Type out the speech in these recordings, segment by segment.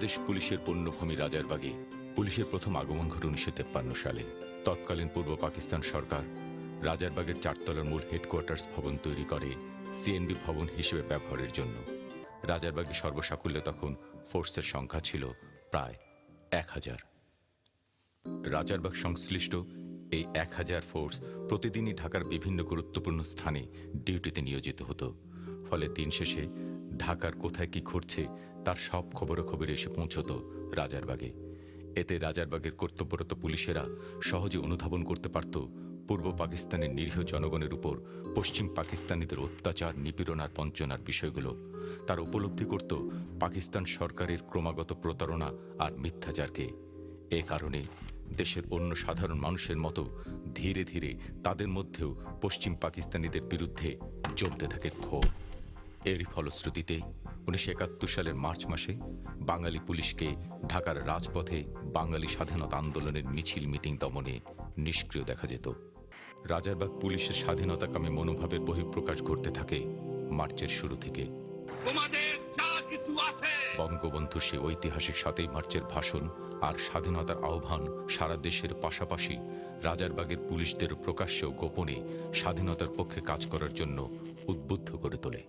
বাংলাদেশ পুলিশের পণ্যভূমি রাজারবাগে পুলিশের প্রথম আগমন ঘটে উনিশশো তেপ্পান্ন সালে। তৎকালীন পূর্ব পাকিস্তান সরকার রাজারবাগের চারতলার মূল হেডকোয়ার্টার্স ভবন তৈরি করে সিএনবি ভবন হিসেবে ব্যবহারের জন্য। রাজারবাগে সর্বসাকুল্যে তখন ফোর্সের সংখ্যা ছিল প্রায় এক হাজার। রাজারবাগ সংশ্লিষ্ট এই এক হাজার ফোর্স প্রতিদিনই ঢাকার বিভিন্ন গুরুত্বপূর্ণ স্থানে ডিউটিতে নিয়োজিত হতো। ফলে দিন শেষে ঢাকার কোথায় কি ঘটছে তার সব খবরাখবর এসে পৌঁছত রাজারবাগে এতে রাজারবাগের কর্তব্যরত পুলিশেরা সহজে অনুধাবন করতে পারত পূর্ব পাকিস্তানের নিরীহ জনগণের উপর পশ্চিম পাকিস্তানিদের অত্যাচার, নিপীড়ন আর বঞ্চনার বিষয়গুলো। তার উপলব্ধি করত পাকিস্তান সরকারের ক্রমাগত প্রতারণা আর মিথ্যাচারকে। এ কারণে দেশের অন্য সাধারণ মানুষের মতো ধীরে ধীরে তাদের মধ্যেও পশ্চিম পাকিস্তানিদের বিরুদ্ধে জমতে থাকে ক্ষোভ। এরই ফলশ্রুতিতে উনিশশো একাত্তর সালের মার্চ মাসে বাঙালি পুলিশকে ঢাকার রাজপথে বাঙালি স্বাধীনতা আন্দোলনের মিছিল মিটিং দমনে নিষ্ক্রিয় দেখা যেত। রাজারবাগ পুলিশের স্বাধীনতাকামী মনোভাবের বহিঃপ্রকাশ ঘটতে থাকে মার্চের শুরু থেকে। বঙ্গবন্ধু সে ঐতিহাসিক সাতই মার্চের ভাষণ আর স্বাধীনতার আহ্বান সারা দেশের পাশাপাশি রাজারবাগের পুলিশদের প্রকাশ্য ও গোপনে স্বাধীনতার পক্ষে কাজ করার জন্য উদ্বুদ্ধ করে তোলে।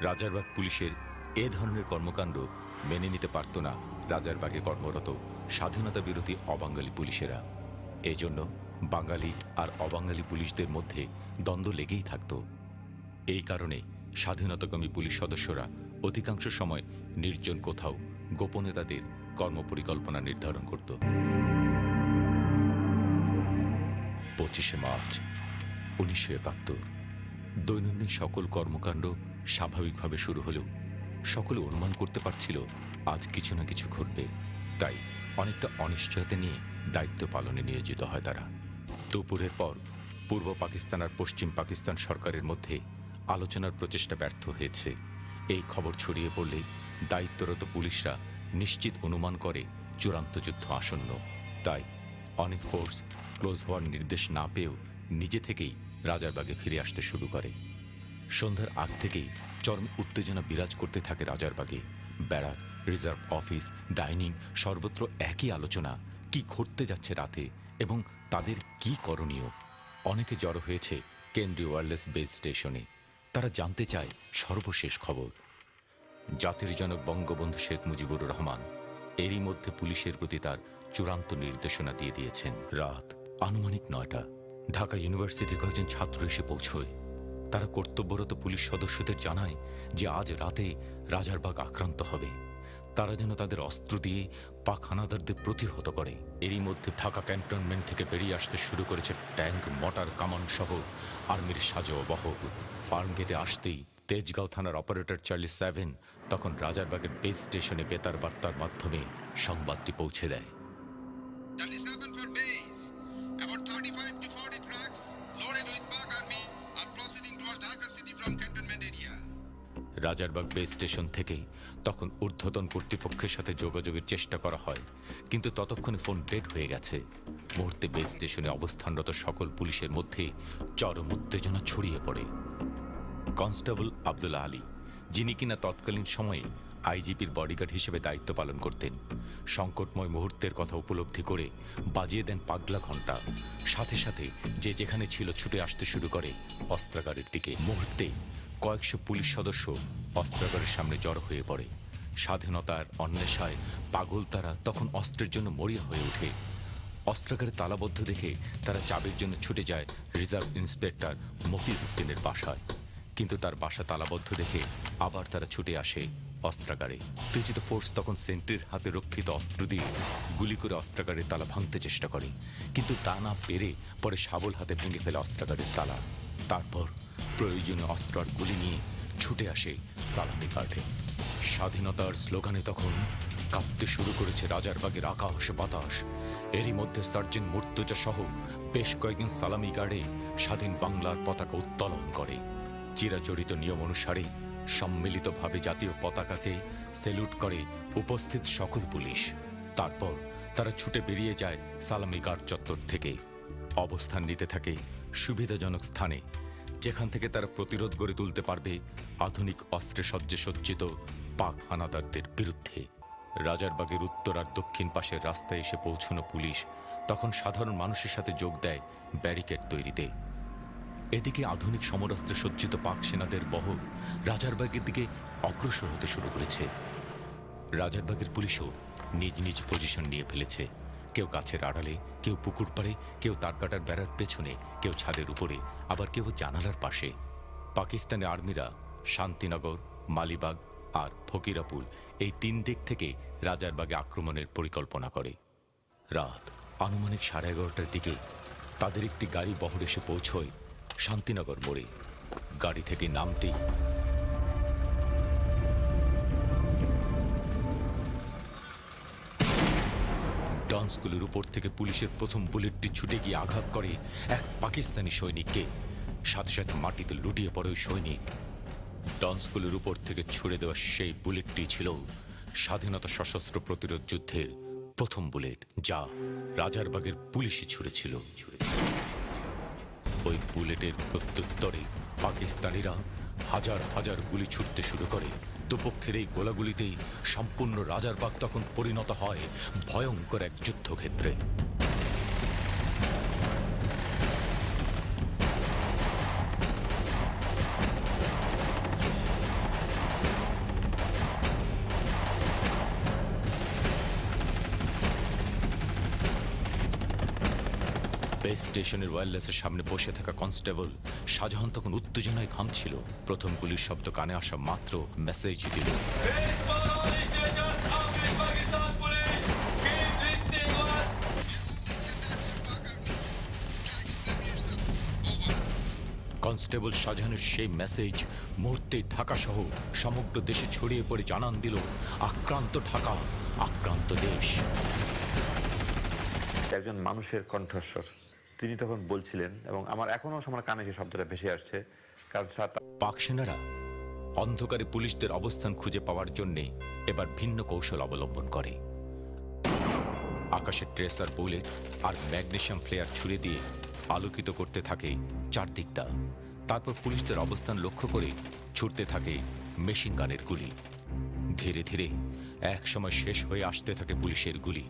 রাজারবাগ পুলিশের এ ধরনের কর্মকাণ্ড মেনে নিতে পারত না রাজারবাগে কর্মরত স্বাধীনতা বিরোধী অবাঙালি পুলিশেরা। এজন্য বাঙালি আর অবাঙালি পুলিশদের মধ্যে দ্বন্দ্ব লেগেই থাকত। এই কারণে স্বাধীনতাকামী পুলিশ সদস্যরা অধিকাংশ সময় নির্জন কোথাও গোপনে তাদের কর্মপরিকল্পনা নির্ধারণ করত। পঁচিশে মার্চ উনিশশো একাত্তর। দৈনন্দিন সকল কর্মকাণ্ড স্বাভাবিকভাবে শুরু হলেও সকলে অনুমান করতে পারছিল, আজ কিছু না কিছু ঘটবে। তাই অনেকটা অনিশ্চয়তা নিয়ে দায়িত্ব পালনে নিয়োজিত হয় তারা। দুপুরের পর পূর্ব পাকিস্তান আর পশ্চিম পাকিস্তান সরকারের মধ্যে আলোচনার প্রচেষ্টা ব্যর্থ হয়েছে। এই খবর ছড়িয়ে পড়লে দায়িত্বরত পুলিশরা নিশ্চিত অনুমান করে চূড়ান্ত যুদ্ধ আসন্ন। তাই অনেক ফোর্স ক্লোজ হওয়ার নির্দেশ না পেয়েও নিজে থেকেই রাজারবাগে ফিরে আসতে শুরু করে। সন্ধ্যার আগ থেকেই চরম উত্তেজনা বিরাজ করতে থাকে রাজারবাগে ব্যারাক, রিজার্ভ অফিস, ডাইনিং, সর্বত্র একই আলোচনা, কি ঘটতে যাচ্ছে রাতে এবং তাদের কি করণীয়? অনেকে জড়ো হয়েছে কেন্দ্রীয় ওয়ারলেস বেস স্টেশনে। তারা জানতে চায় সর্বশেষ খবর। জাতির জনক বঙ্গবন্ধু শেখ মুজিবুর রহমান এরই মধ্যে পুলিশের প্রতি তার চূড়ান্ত নির্দেশনা দিয়ে দিয়েছেন। রাত আনুমানিক নয়টা। ঢাকা ইউনিভার্সিটির কয়েকজন ছাত্র এসে পৌঁছয়। তারা কর্তব্যরত পুলিশ সদস্যদের জানায় যে আজ রাতে রাজারবাগ আক্রান্ত হবে। তারা যেন তাদের অস্ত্র দিয়ে পাক হানাদারদের প্রতিহত করে। এরই মধ্যে ঢাকা ক্যান্টনমেন্ট থেকে বেরিয়ে আসতে শুরু করেছে ট্যাঙ্ক, মটার, কামান সহ আর্মির সাজো বহক ফার্ম গেটে আসতেই তেজগাঁও থানার অপারেটর চার্লি সেভেন তখন রাজারবাগের বেস স্টেশনে বেতার বার্তার মাধ্যমে সংবাদটি পৌঁছে দেয়। রাজারবাগ বেস স্টেশন থেকে তখন ঊর্ধ্বতন কর্তৃপক্ষের সাথে যোগাযোগের চেষ্টা করা হয়। কিন্তু ততক্ষণে ফোন ডেড হয়ে গেছে। মুহূর্তে বেস স্টেশনে অবস্থানরত সকল পুলিশের মধ্যে চরম উত্তেজনা ছড়িয়ে পড়ে। কনস্টেবল আব্দুল আলী, যিনি কিনা তৎকালীন সময়ে আইজিপির বডিগার্ড হিসেবে দায়িত্ব পালন করতেন, সংকটময় মুহূর্তের কথা উপলব্ধি করে বাজিয়ে দেন পাগলা ঘণ্টা। সাথে সাথে যে যেখানে ছিল ছুটে আসতে শুরু করে অস্ত্রাগারের দিকে। মুহূর্তে কয়েকশো পুলিশ সদস্য অস্ত্রাগারের সামনে জড়ো হয়ে পড়ে। স্বাধীনতার অন্বেষায় পাগল তারা তখন অস্ত্রের জন্য মরিয়া হয়ে ওঠে। অস্ত্রাগারে তালাবদ্ধ দেখে তারা চাবির জন্য ছুটে যায় রিজার্ভ ইন্সপেক্টর মফিজ উদ্দিনের বাসায়। কিন্তু তার বাসা তালাবদ্ধ দেখে আবার তারা ছুটে আসে অস্ত্রাগারে। উত্তেজিত ফোর্স তখন সেন্ট্রির হাতে রক্ষিত অস্ত্র দিয়ে গুলি করে অস্ত্রাগারের তালা ভাঙতে চেষ্টা করে। কিন্তু তা না পেরে পরে শাবল হাতে ভেঙে ফেলে অস্ত্রাগারের তালা। তারপর প্রয়োজনীয় অস্ত্র আর গুলি নিয়ে ছুটে আসে সালামি গার্ডে স্বাধীনতার স্লোগানে তখন কাঁপতে শুরু করেছে রাজারবাগের আকাশ বাতাস। এরই মধ্যে সার্জেন্ট মুর্তজা সহ বেশ কয়েকদিন সালামি গার্ডে স্বাধীন বাংলার পতাকা উত্তোলন করে। চিরাচরিত নিয়ম অনুসারে সম্মিলিতভাবে জাতীয় পতাকাকে সেলুট করে উপস্থিত সকল পুলিশ। তারপর তারা ছুটে বেরিয়ে যায় সালামি গার্ড চত্বর থেকে। অবস্থান নিতে থাকে সুবিধাজনক স্থানে। যেখান থেকে তারা প্রতিরোধ গড়ে তুলতে পারবে আধুনিক অস্ত্রে সজ্জে সজ্জিত পাক হানাদারদের বিরুদ্ধে। রাজারবাগের উত্তর আর দক্ষিণ পাশের রাস্তায় এসে পৌঁছনো পুলিশ তখন সাধারণ মানুষের সাথে যোগ দেয় ব্যারিকেড তৈরিতে। এদিকে আধুনিক সমরাস্ত্রে সজ্জিত পাক সেনাদের বহর রাজারবাগের দিকে অগ্রসর হতে শুরু করেছে। রাজারবাগের পুলিশও নিজ নিজ পজিশন নিয়ে ফেলেছে। কেউ গাছের আড়ালে, কেউ পুকুর পাড়ে, কেউ তারকাটার বেড়ার পেছনে, কেউ ছাদের উপরে, আবার কেউ জানালার পাশে। পাকিস্তানি আর্মিরা শান্তিনগর, মালিবাগ আর ফকিরাপুল এই তিন দিক থেকে রাজারবাগে আক্রমণের পরিকল্পনা করে। রাত আনুমানিক সাড়ে এগারোটার দিকে তাদের একটি গাড়ি বহর এসে পৌঁছয় শান্তিনগর মোড়ে। গাড়ি থেকে নামতেই ডন উপর থেকে পুলিশের প্রথম বুলেটটি ছুটে গিয়ে আঘাত করে এক পাকিস্তানি সৈনিককে। সাথে সাথে মাটিতে লুটিয়ে পড়ে ওই সৈনিক। ডন স্কুলের উপর থেকে ছুড়ে দেওয়া সেই বুলেটটি ছিল স্বাধীনতা সশস্ত্র প্রতিরোধ যুদ্ধের প্রথম বুলেট, যা রাজারবাগের পুলিশই ছুড়েছিল। ওই বুলেটের প্রত্যুত্তরে পাকিস্তানিরা হাজার হাজার গুলি ছুটতে শুরু করে। দুপক্ষের এই গোলাগুলিতেই সম্পূর্ণ রাজারবাগ তখন পরিণত হয় ভয়ঙ্কর এক যুদ্ধক্ষেত্রে। বেস স্টেশনের ওয়্যারলেসের সামনে বসে থাকা কনস্টেবল শাহজাহান তখন উত্তেজনায় ঘামছিল প্রথম গুলির শব্দ কানে আসা মাত্র মেসেজ দিল। কনস্টেবল শাহজাহানের সেই মেসেজ মুহূর্তে ঢাকা সহ সমগ্র দেশে ছড়িয়ে পড়ে জানান দিল, আক্রান্ত ঢাকা, আক্রান্ত দেশ। একজন মানুষের কণ্ঠস্বর। তিনি তখন বলছিলেন, এবং আমার এখনও আমার কানে সেই শব্দটা ভেসে আসছে, কারণ পাক সেনারা অন্ধকারে পুলিশদের অবস্থান খুঁজে পাওয়ার জন্য এবার ভিন্ন কৌশল অবলম্বন করে। আকাশের ট্রেসার বুলেট আর ম্যাগনেশিয়াম ফ্লেয়ার ছুড়ে দিয়ে আলোকিত করতে থাকে চারদিকটা। তারপর পুলিশদের অবস্থান লক্ষ্য করে ছুটতে থাকে মেশিন গানের গুলি। ধীরে ধীরে এক সময় শেষ হয়ে আসতে থাকে পুলিশের গুলি।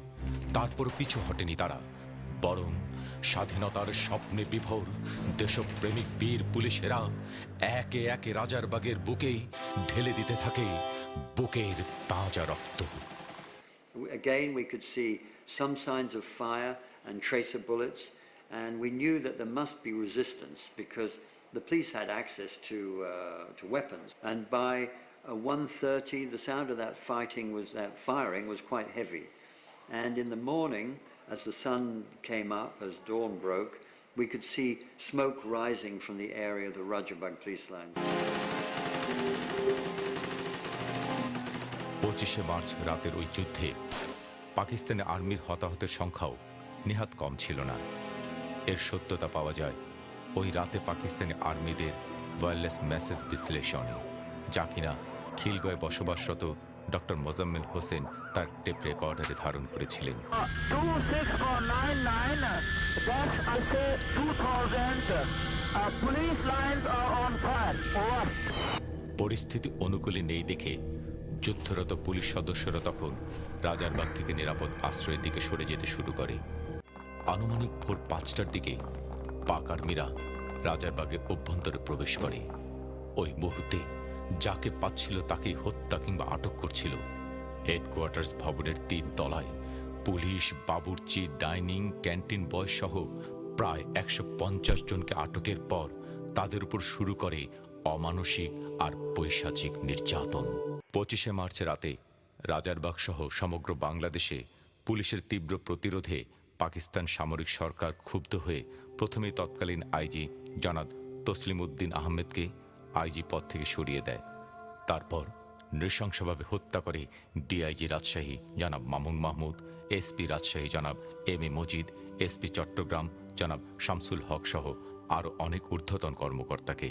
তারপর পিছু হটেনি তারা, বরং স্বাধীনতার স্বপ্নে বিভোর দেশপ্রেমিক বীর পুলিশেরা একে একে রাজারবাগের বুকেই ঢেলে দিতে থাকে বুকের তাজা রক্ত Again, we could see some signs of fire and tracer bullets, and we knew that there must be resistance because the police had access to, uh, to weapons. And by uh, 1.30, the sound of that fighting was, that firing was quite heavy. And in the morning, as the sun came up, as dawn broke, we could see smoke rising from the area of the Rajabag police lines. পঁচিশে March রাতের ওই যুদ্ধে পাকিস্তানি আর্মির হতাহতের সংখ্যাও নিহাত কম ছিল না এর সত্যতা পাওয়া যায় ওই রাতে পাকিস্তানি আর্মিদের ওয়্যারলেস মেসেজ বিশ্লেষণে যা কিনা খিলগয়ে বসবাসরত ডক্টর মোজাম্মেল হোসেন তার টেপ রেকর্ডারে ধারণ করেছিলেন 26499, that's I say 2000. Police lines are on fire. Over. পরিস্থিতি অনুকূলে নেই দেখে যুদ্ধরত পুলিশ সদস্যরা তখন রাজারবাগ থেকে নিরাপদ আশ্রয়ের দিকে সরে যেতে শুরু করে আনুমানিক ভোর পাঁচটার দিকে পাক আর্মিরা রাজারবাগের অভ্যন্তরে প্রবেশ করে ওই মুহূর্তে যাকে পাচ্ছিল তাকে হত্যা কিংবা আটক করছিল। হেডকোয়ার্টার্স ভবনের তিন তলায় পুলিশ, বাবুর্চি, ডাইনিং, ক্যান্টিন বয় সহ প্রায় একশো পঞ্চাশ জনকে আটকের পর তাদের উপর শুরু করে অমানসিক আর পৈশাচিক নির্যাতন। পঁচিশে মার্চ রাতে রাজারবাগ সহ সমগ্র বাংলাদেশে পুলিশের তীব্র প্রতিরোধে পাকিস্তান সামরিক সরকার ক্ষুব্ধ হয়ে প্রথমে তৎকালীন আইজি জনাব তসলিম উদ্দিন আহমেদকে আইজি পদ থেকে সরিয়ে দেয়। তারপর নৃশংসভাবে হত্যা করে ডিআইজি রাজশাহী জনাব মামুন মাহমুদ, এসপি রাজশাহী জনাব M A Majid, SP Chattogram জনাব শামসুল হক সহ আরও অনেক ঊর্ধ্বতন কর্মকর্তাকে।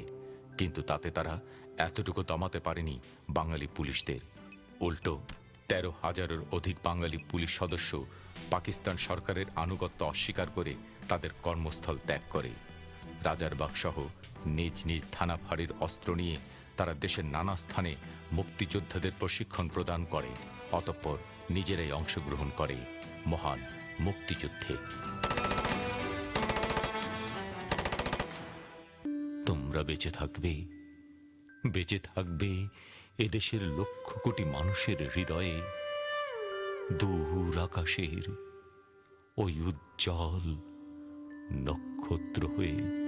কিন্তু তাতে তারা এতটুকু দমাতে পারেনি বাঙালি পুলিশদের। উল্টো, তেরো হাজারের অধিক বাঙালি পুলিশ সদস্য পাকিস্তান সরকারের আনুগত্য অস্বীকার করে তাদের কর্মস্থল ত্যাগ করে। রাজারবাগ সহ নিজ নিজ থানা ফাঁড়ির অস্ত্র নিয়ে তারা দেশের নানা স্থানে মুক্তিযোদ্ধাদের প্রশিক্ষণ প্রদান করে, অতঃপর নিজেরাই অংশগ্রহণ করে মহান মুক্তিযুদ্ধে। তোমরা বেঁচে থাকবে বেঁচে থাকবে এদেশের লক্ষ কোটি মানুষের হৃদয়ে, দূর আকাশের ওই উজ্জ্বল নক্ষত্র হয়ে